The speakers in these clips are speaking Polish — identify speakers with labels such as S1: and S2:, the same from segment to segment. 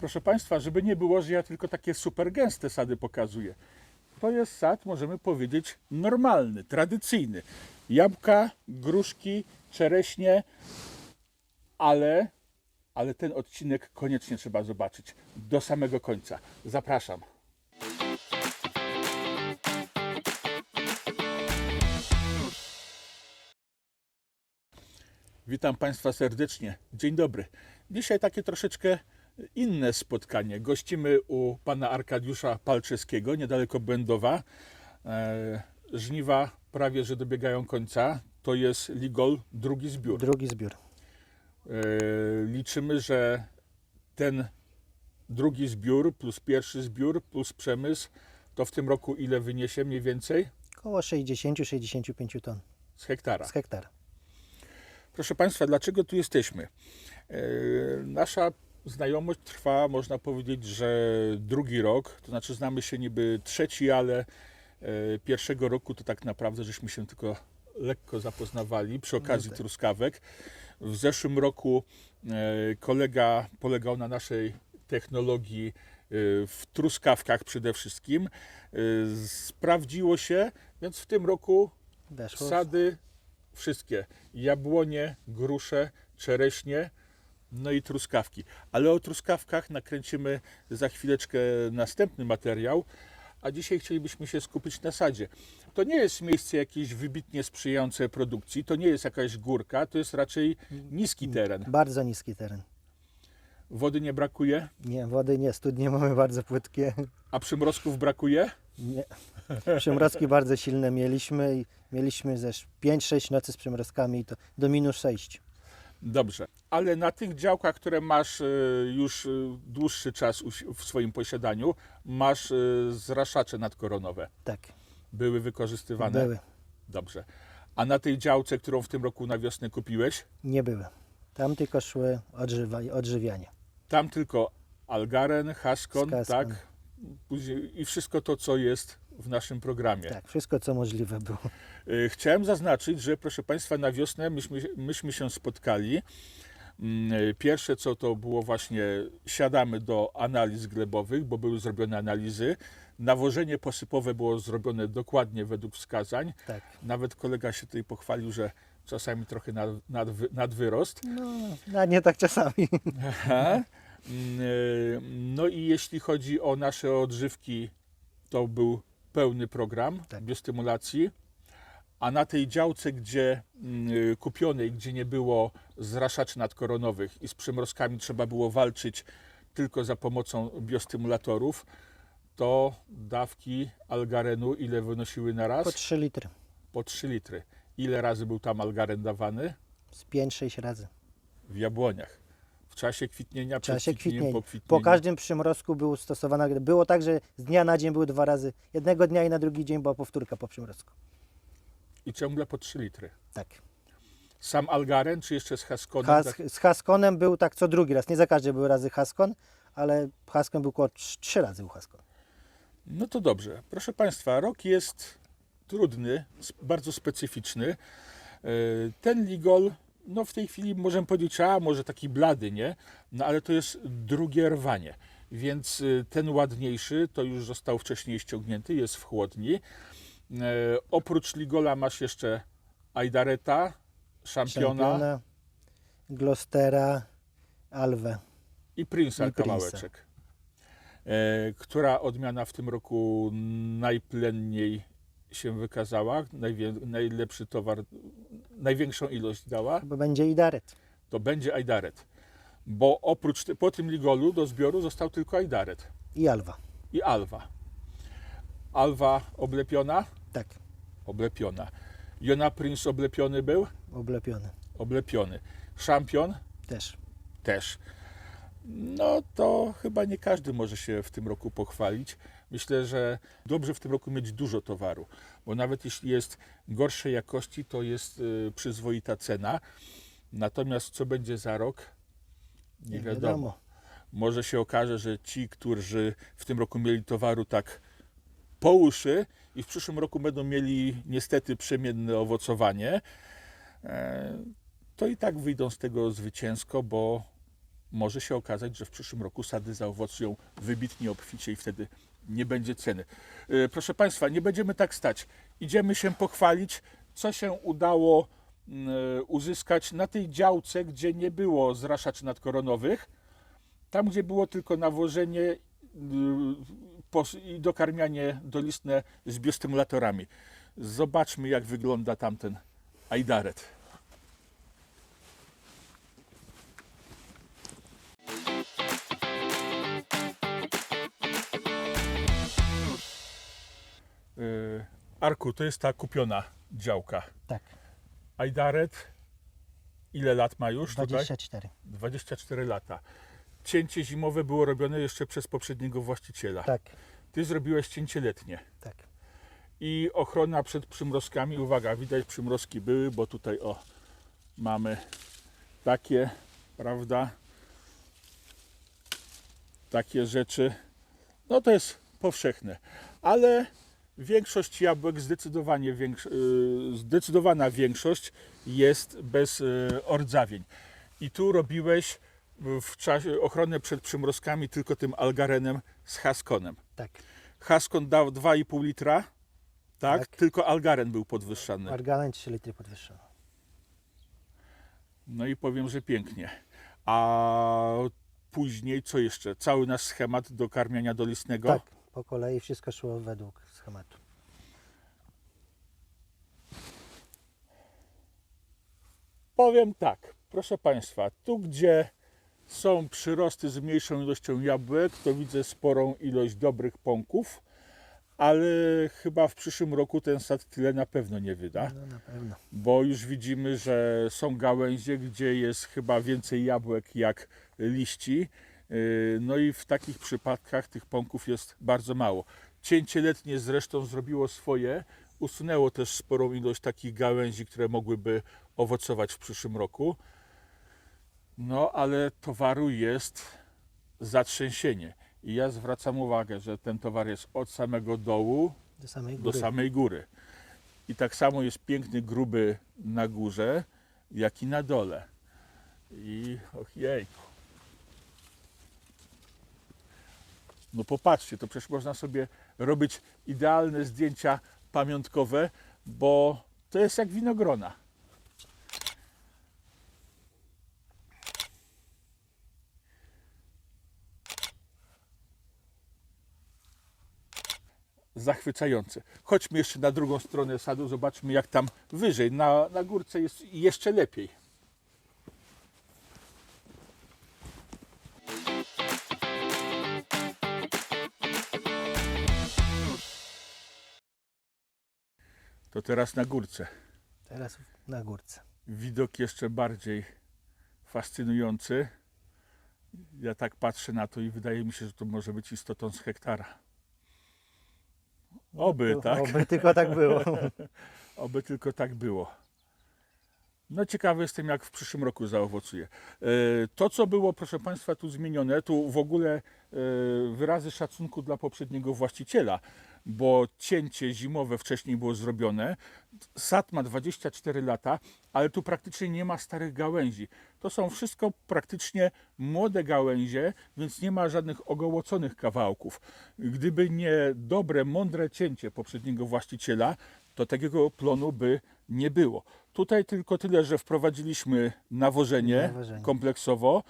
S1: Proszę Państwa, żeby nie było, że ja tylko takie super gęste sady pokazuję. To jest sad, możemy powiedzieć, normalny, tradycyjny. Jabłka, gruszki, czereśnie, ale, ale ten odcinek koniecznie trzeba zobaczyć do samego końca. Zapraszam. Witam Państwa serdecznie. Dzień dobry. Dzisiaj takie troszeczkę inne spotkanie. Gościmy u pana Arkadiusza Palczewskiego, niedaleko Będowa. E, Żniwa prawie że dobiegają końca. To jest Ligol, drugi zbiór.
S2: Drugi zbiór.
S1: E, Liczymy, że ten drugi zbiór plus pierwszy zbiór plus przemysł to w tym roku ile wyniesie mniej więcej
S2: Około 60-65 ton
S1: z hektara.
S2: z hektara.
S1: Proszę Państwa, dlaczego tu jesteśmy? E, Nasza znajomość trwa, można powiedzieć, że drugi rok, to znaczy znamy się niby trzeci, ale e, pierwszego roku to tak naprawdę żeśmy się tylko lekko zapoznawali przy okazji
S2: tak.
S1: truskawek. W zeszłym roku e, kolega polegał na naszej technologii e, w truskawkach przede wszystkim. Sprawdziło się, więc w tym roku
S2: Weszło.
S1: Sady wszystkie. Jabłonie, grusze, czereśnie, no i truskawki. Ale o truskawkach nakręcimy za chwileczkę następny materiał, a dzisiaj chcielibyśmy się skupić na sadzie. To nie jest miejsce jakieś wybitnie sprzyjające produkcji, to nie jest jakaś górka, to jest raczej niski teren.
S2: Bardzo niski teren.
S1: Wody nie brakuje,
S2: Nie, wody nie, studnie mamy bardzo płytkie.
S1: a przymrozków brakuje.
S2: Nie. Przymrozki bardzo silne mieliśmy i mieliśmy ze 5-6 nocy z przymrozkami i to do minus 6.
S1: Dobrze, ale na tych działkach, które masz e, już e, dłuższy czas w swoim posiadaniu, masz e, zraszacze nadkoronowe.
S2: Tak,
S1: Były wykorzystywane?
S2: były.
S1: Dobrze. A na tej działce, którą w tym roku na wiosnę kupiłeś,
S2: Nie były. Tam tylko szły odżywa, odżywianie.
S1: tam tylko algaren, haskon,
S2: Haskon.
S1: tak? Później, I wszystko to, co jest w naszym programie.
S2: Tak, wszystko co możliwe było.
S1: Y, Chciałem zaznaczyć, że proszę Państwa, na wiosnę myśmy, myśmy się spotkali. Mm, y, Pierwsze co to było właśnie siadamy do analiz glebowych, bo były zrobione analizy. Nawożenie posypowe było zrobione dokładnie według wskazań.
S2: Tak.
S1: Nawet kolega się tutaj pochwalił, że czasami trochę nad, nadwy, nadwyrost.
S2: No, no nie tak czasami.
S1: Aha. Mm, y, No i jeśli chodzi o nasze odżywki, to był pełny program
S2: Tak.
S1: biostymulacji. A na tej działce, gdzie mm, y, kupionej, gdzie nie było zraszaczy nadkoronowych i z przymrozkami trzeba było walczyć tylko za pomocą biostymulatorów, to dawki algarenu ile wynosiły na raz?
S2: Po 3 litry.
S1: Po 3 litry. Ile razy był tam algaren dawany?
S2: Z 5-6 razy.
S1: W jabłoniach. W czasie kwitnienia,
S2: W czasie
S1: kwitnieniem,
S2: kwitnienia.
S1: po kwitnieniu.
S2: Po każdym przymrozku był stosowana. Było tak, że z dnia na dzień były dwa razy. Jednego dnia i na drugi dzień była powtórka po przymrozku.
S1: I ciągle po 3 litry.
S2: Tak.
S1: Sam algaren, czy jeszcze z haskonem?
S2: Has,
S1: tak,
S2: z Haskonem był tak co drugi raz. Nie za każdy był razy Haskon, ale Haskon był około trz- trzy razy u Haskon.
S1: no to dobrze. Proszę Państwa, rok jest trudny, bardzo specyficzny. E, Ten ligol, no w tej chwili możemy powiedzieć, a może taki blady, nie? No ale to jest drugie rwanie. Więc e, ten ładniejszy to już został wcześniej ściągnięty, jest w chłodni. E, Oprócz ligola masz jeszcze Aidareta, szampiona,
S2: Szampiona, Glostera, Alwę.
S1: i Prince'a kawałeczek. E, która odmiana w tym roku najplenniej się wykazała, najlepszy towar, największą ilość dała,
S2: Bo będzie i Daret.
S1: to będzie Aidaret. Bo oprócz, po tym ligolu do zbioru został tylko Aidaret
S2: I Alwa.
S1: i Alwa. Alwa oblepiona?
S2: Tak,
S1: Oblepiona. Jona Prince oblepiony był?
S2: oblepiony.
S1: Oblepiony. Szampion?
S2: Też.
S1: też. No to chyba nie każdy może się w tym roku pochwalić. Myślę, że dobrze w tym roku mieć dużo towaru, bo nawet jeśli jest gorszej jakości, to jest y, przyzwoita cena. Natomiast co będzie za rok, nie, wiadomo. Może się okaże, że ci, którzy w tym roku mieli towaru tak po uszy i w przyszłym roku będą mieli niestety przemienne owocowanie, e, to i tak wyjdą z tego zwycięsko, bo może się okazać, że w przyszłym roku sady zaowocują wybitnie obficie i wtedy nie będzie ceny. E, Proszę Państwa, nie będziemy tak stać. Idziemy się pochwalić, co się udało mm, e, uzyskać na tej działce, gdzie nie było zraszaczy nadkoronowych. Tam, gdzie było tylko nawożenie y, i dokarmianie dolistne z biostymulatorami. Zobaczmy, jak wygląda tamten ajdaret. Arku, to jest ta kupiona działka.
S2: Tak,
S1: Ajdaret, ile lat ma już? tutaj?
S2: 24.
S1: 24 lata. Cięcie zimowe było robione jeszcze przez poprzedniego właściciela.
S2: Tak,
S1: Ty zrobiłeś cięcie letnie.
S2: tak.
S1: I ochrona przed przymrozkami. Uwaga, widać przymrozki były, bo tutaj o mamy takie, prawda? Takie rzeczy. No to jest powszechne. Ale większość jabłek, zdecydowanie większ, y, zdecydowana większość jest bez y, ordzawień. I tu robiłeś w czasie ochronę przed przymrozkami tylko tym algarenem z haskonem.
S2: Tak.
S1: Haskon dał 2,5 litra, tak?
S2: Tak.
S1: Tylko Algaren był podwyższany.
S2: Arganen 3 litry podwyższony.
S1: No i powiem, że pięknie. A później co jeszcze? Cały nasz schemat do karmienia dolistnego.
S2: Tak, po kolei wszystko szło według schematu.
S1: Powiem tak, proszę Państwa, tu gdzie są przyrosty z mniejszą ilością jabłek, to widzę sporą ilość dobrych pąków, ale chyba w przyszłym roku ten sad tyle na pewno nie wyda.
S2: No na pewno.
S1: bo już widzimy, że są gałęzie, gdzie jest chyba więcej jabłek jak liści. Yy, No i w takich przypadkach tych pąków jest bardzo mało. Cięcie letnie zresztą zrobiło swoje, usunęło też sporą ilość takich gałęzi, które mogłyby owocować w przyszłym roku. No ale towaru jest zatrzęsienie. I ja zwracam uwagę, że ten towar jest od samego dołu
S2: Do samej
S1: do
S2: góry.
S1: samej góry. I tak samo jest piękny, gruby na górze, jak i na dole. I och jejku. No popatrzcie, to przecież można sobie robić idealne zdjęcia pamiątkowe, bo to jest jak winogrona. zachwycające. Chodźmy jeszcze na drugą stronę sadu, zobaczmy jak tam wyżej. Na, na górce jest jeszcze lepiej. To teraz na górce.
S2: Teraz na górce.
S1: Widok jeszcze bardziej fascynujący. Ja tak patrzę na to i wydaje mi się, że to może być istotą z hektara. Oby,
S2: To-
S1: tak?
S2: Oby tylko tak było.
S1: Oby tylko tak było. No ciekawy jestem, jak w przyszłym roku zaowocuje. E, To, co było, proszę Państwa, tu zmienione, tu w ogóle e, wyrazy szacunku dla poprzedniego właściciela, bo cięcie zimowe wcześniej było zrobione. Sad ma 24 lata, ale tu praktycznie nie ma starych gałęzi. To są wszystko praktycznie młode gałęzie, więc nie ma żadnych ogołoconych kawałków. Gdyby nie dobre, mądre cięcie poprzedniego właściciela, to takiego plonu by nie było. Tutaj tylko tyle, że wprowadziliśmy nawożenie,
S2: Nawożenie.
S1: kompleksowo,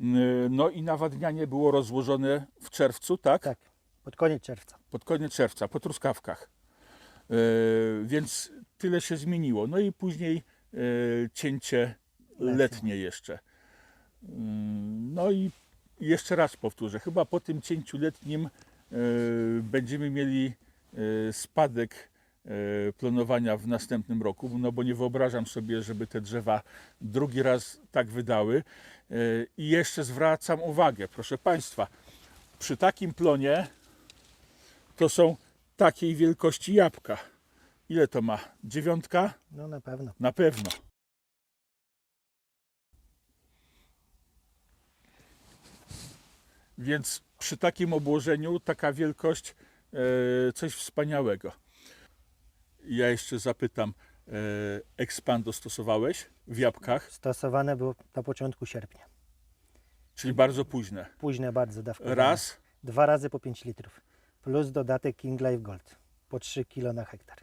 S1: Yy, no i nawadnianie było rozłożone w czerwcu, tak?
S2: Tak, pod koniec czerwca.
S1: Pod koniec czerwca, po truskawkach. Yy, więc tyle się zmieniło. No i później yy, cięcie
S2: Letnie.
S1: letnie jeszcze. Yy, No i jeszcze raz powtórzę, chyba po tym cięciu letnim yy, będziemy mieli yy, spadek planowania w następnym roku, no bo nie wyobrażam sobie, żeby te drzewa drugi raz tak wydały. Yy, I jeszcze zwracam uwagę, proszę Państwa, przy takim plonie to są takiej wielkości jabłka. Ile to ma? Dziewiątka?
S2: No na pewno.
S1: Na pewno. Więc przy takim obłożeniu taka wielkość e, coś wspaniałego. Ja jeszcze zapytam, e, Expando stosowałeś w jabłkach?
S2: Stosowane było na początku sierpnia.
S1: Czyli bardzo późne.
S2: Późne bardzo dawkowanie.
S1: Raz,
S2: Dwa razy po 5 litrów. Plus dodatek King Life Gold. Po 3 kg na hektar.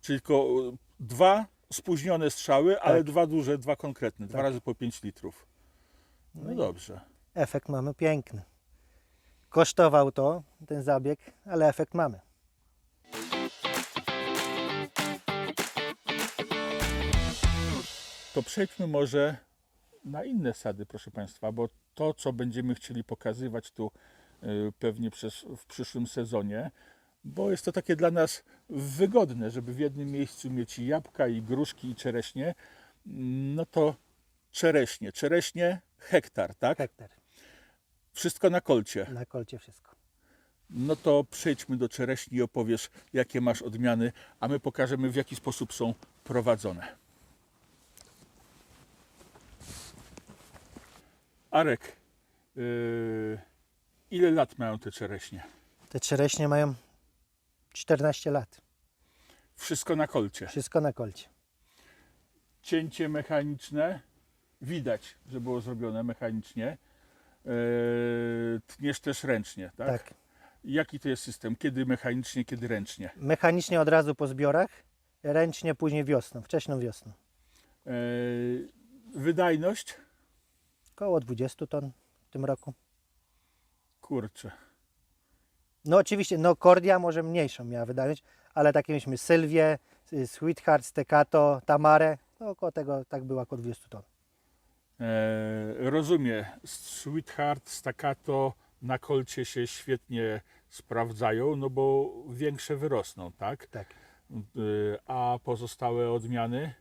S1: czyli tylko y, dwa spóźnione strzały, ale
S2: Tak.
S1: dwa duże, dwa konkretne. Dwa
S2: Tak.
S1: razy po 5 litrów. No,
S2: No
S1: dobrze.
S2: Efekt mamy piękny. Kosztował to ten zabieg, ale efekt mamy.
S1: To przejdźmy może na inne sady, proszę Państwa, bo to, co będziemy chcieli pokazywać tu y, pewnie przez, w przyszłym sezonie, bo jest to takie dla nas wygodne, żeby w jednym miejscu mieć i jabłka, i gruszki, i czereśnie, no to czereśnie. Czereśnie hektar, tak?
S2: Hektar.
S1: Wszystko na kolcie.
S2: Na kolcie wszystko.
S1: No to przejdźmy do czereśni i opowiesz, jakie masz odmiany, a my pokażemy, w jaki sposób są prowadzone. Arek, yy, ile lat mają te czereśnie?
S2: Te czereśnie mają 14 lat.
S1: Wszystko na kolcie.
S2: Wszystko na kolcie.
S1: Cięcie mechaniczne, widać, że było zrobione mechanicznie. Yy, tniesz też ręcznie, tak?
S2: tak.
S1: Jaki to jest system? Kiedy mechanicznie, kiedy ręcznie?
S2: Mechanicznie od razu po zbiorach, ręcznie później wiosną, wcześną wiosną.
S1: Yy, wydajność?
S2: Koło 20 ton w tym roku.
S1: Kurczę.
S2: No oczywiście, no Kordia może mniejszą miała wydajność, ale takie mieliśmy Sylwię, y, Sweetheart, Steccato, Tamarę, no około tego tak było około 20 ton.
S1: E, rozumiem. Sweetheart, staccato na kolcie się świetnie sprawdzają, no bo większe wyrosną, tak?
S2: Tak,
S1: E, a pozostałe odmiany?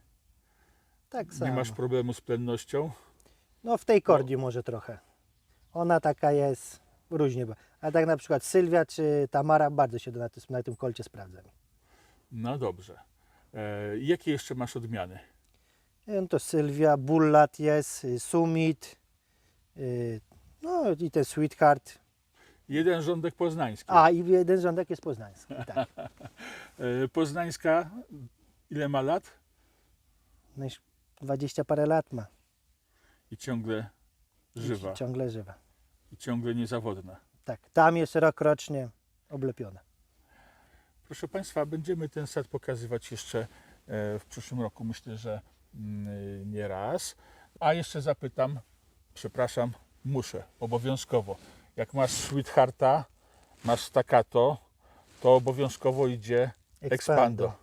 S2: tak samo.
S1: Nie masz problemu z plennością?
S2: No w tej Kordii może trochę. Ona taka jest, różnie. A tak na przykład Sylwia czy Tamara bardzo się na, tym- na tym kolcie sprawdza.
S1: No dobrze. E, jakie jeszcze masz odmiany?
S2: No to Sylwia, Bullat jest, y, Summit, y, no i ten Sweetheart.
S1: Jeden rządek poznański.
S2: A i jeden rządek jest poznański. Tak.
S1: E, poznańska ile ma lat?
S2: No już 20 parę lat ma.
S1: I ciągle żywa.
S2: Ciągle żywa.
S1: I ciągle niezawodna.
S2: Tak, tam jest rok rocznie oblepiona.
S1: Proszę Państwa, będziemy ten sad pokazywać jeszcze e, w przyszłym roku. Myślę, że mm, nie raz. A jeszcze zapytam, przepraszam, muszę, obowiązkowo. Jak masz Sweethearta, masz Staccato, to obowiązkowo idzie Expando.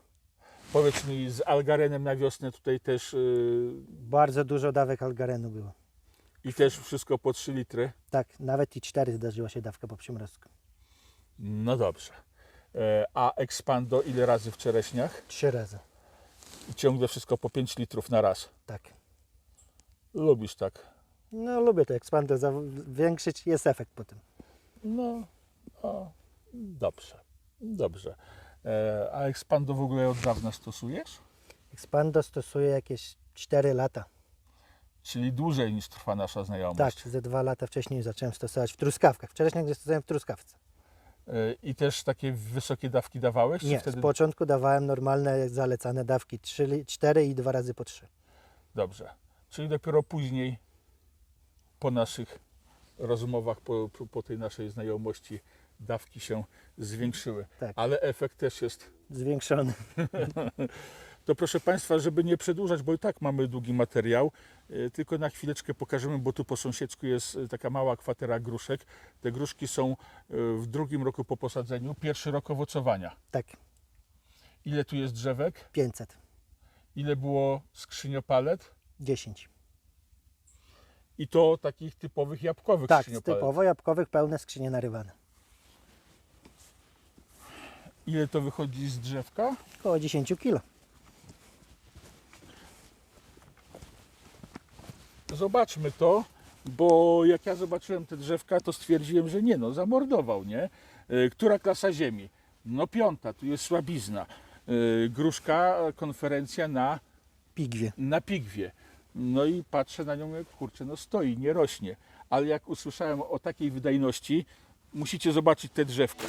S1: Powiedz mi, z Algarenem na wiosnę tutaj też y,
S2: Bardzo dużo dawek Algarenu było.
S1: i też wszystko po 3 litry.
S2: Tak, nawet i 4 zdarzyła się dawka po przymrozku.
S1: No dobrze. E, A Expando ile razy w czereśniach?
S2: Trzy razy.
S1: I ciągle wszystko po 5 litrów na raz.
S2: Tak.
S1: Lubisz tak?
S2: No lubię to Expander zwiększyć, jest efekt po tym.
S1: No, o, dobrze, dobrze. E, a Expando w ogóle od dawna stosujesz?
S2: Expando stosuje jakieś 4 lata.
S1: Czyli dłużej niż trwa nasza znajomość.
S2: Tak, ze dwa lata wcześniej zacząłem stosować w truskawkach. Wcześniej nie stosowałem w truskawce.
S1: E, I też takie wysokie dawki dawałeś?
S2: Nie,
S1: wtedy...
S2: z początku dawałem normalne zalecane dawki 3, 4 i 2 razy po 3.
S1: Dobrze. Czyli dopiero później, po naszych rozmowach, po, po tej naszej znajomości, dawki się zwiększyły.
S2: Tak.
S1: Ale efekt też jest
S2: Zwiększony.
S1: To proszę Państwa, żeby nie przedłużać, bo i tak mamy długi materiał, e, tylko na chwileczkę pokażemy, bo tu po sąsiedzku jest e, taka mała kwatera gruszek. Te gruszki są e, w drugim roku po posadzeniu, pierwszy rok owocowania.
S2: Tak,
S1: Ile tu jest drzewek?
S2: 500.
S1: Ile było skrzyniopalet?
S2: 10.
S1: I to takich typowych jabłkowych
S2: Tak,
S1: skrzyniopalet.
S2: typowo jabłkowych pełne skrzynie narywane.
S1: Ile to wychodzi z drzewka?
S2: Około 10 kg.
S1: Zobaczmy to, bo jak ja zobaczyłem te drzewka, to stwierdziłem, że nie no, zamordował, nie? E, Która klasa ziemi? No piąta, tu jest słabizna. E, Gruszka, konferencja na,
S2: Pigwie.
S1: na pigwie. No i patrzę na nią, jak kurczę, no stoi, nie rośnie. Ale jak usłyszałem o takiej wydajności, musicie zobaczyć te drzewka.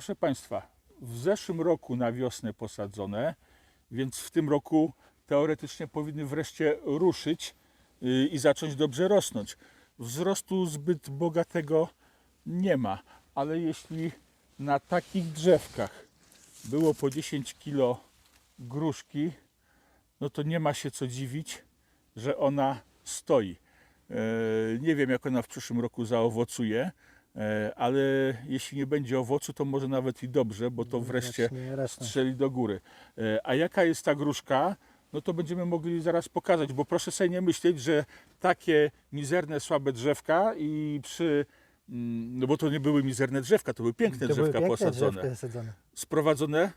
S1: Proszę Państwa, w zeszłym roku na wiosnę posadzone, więc w tym roku teoretycznie powinny wreszcie ruszyć y, i zacząć dobrze rosnąć. Wzrostu zbyt bogatego nie ma, ale jeśli na takich drzewkach było po 10 kg gruszki, no to nie ma się co dziwić, że ona stoi. E, Nie wiem, jak ona w przyszłym roku zaowocuje, ale jeśli nie będzie owocu, to może nawet i dobrze, bo to wreszcie
S2: Zacznie rosnąć.
S1: strzeli do góry. E, A jaka jest ta gruszka? No to będziemy mogli zaraz pokazać, bo proszę sobie nie myśleć, że takie mizerne, słabe drzewka i przy. mm, No bo to nie były mizerne drzewka, to były piękne
S2: To były
S1: drzewka
S2: piękne
S1: posadzone.
S2: drzewka zasadzone.
S1: Sprowadzone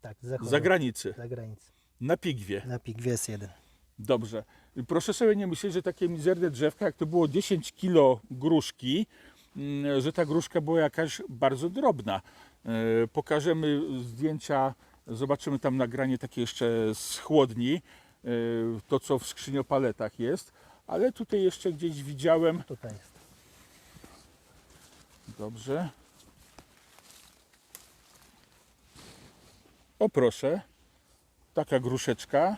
S2: Tak, z
S1: zagranicy,
S2: za granicę.
S1: na pigwie.
S2: Na Pigwies 1.
S1: Dobrze. Proszę sobie nie myśleć, że takie mizerne drzewka, jak to było 10 kilo gruszki, że ta gruszka była jakaś bardzo drobna. E, Pokażemy zdjęcia, zobaczymy tam nagranie takie jeszcze z chłodni, e, to co w skrzyniopaletach jest, ale tutaj jeszcze gdzieś widziałem,
S2: Tutaj jest.
S1: dobrze. O proszę, taka gruszeczka.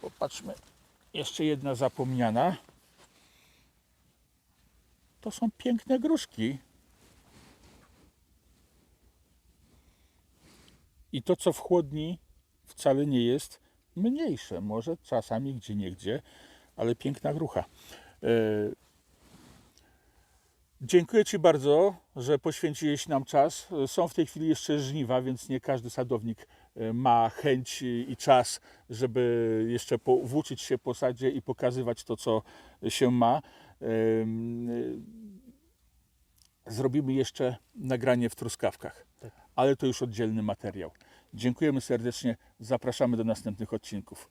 S1: Popatrzmy, jeszcze jedna zapomniana. To są piękne gruszki. I to, co w chłodni, wcale nie jest mniejsze. Może czasami gdzie niegdzie, ale piękna grucha. E, Dziękuję Ci bardzo, że poświęciłeś nam czas. Są w tej chwili jeszcze żniwa, więc nie każdy sadownik e, ma chęć i czas, żeby jeszcze włóczyć się po sadzie i pokazywać to, co się ma. E, Zrobimy jeszcze nagranie w truskawkach,
S2: Tak.
S1: ale to już oddzielny materiał. Dziękujemy serdecznie, zapraszamy do następnych odcinków.